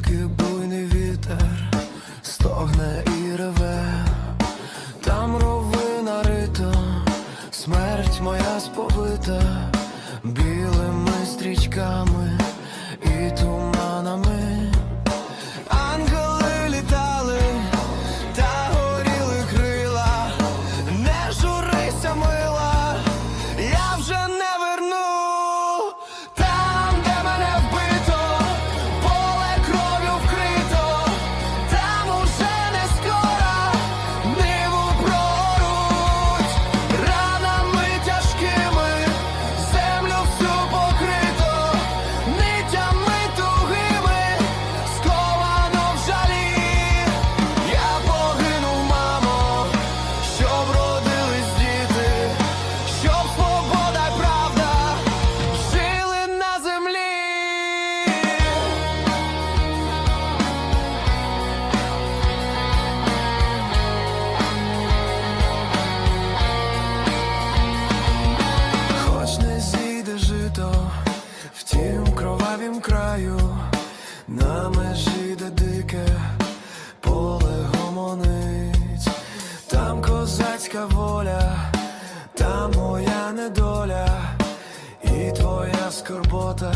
тільки буйний вітер стогне і реве, там ровина рита, смерть моя сповита білими стрічками. в тім кровавім краю, на межі де дике поле гомонить, там козацька воля, там моя недоля, і твоя скорбота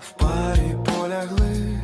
в парі полягли.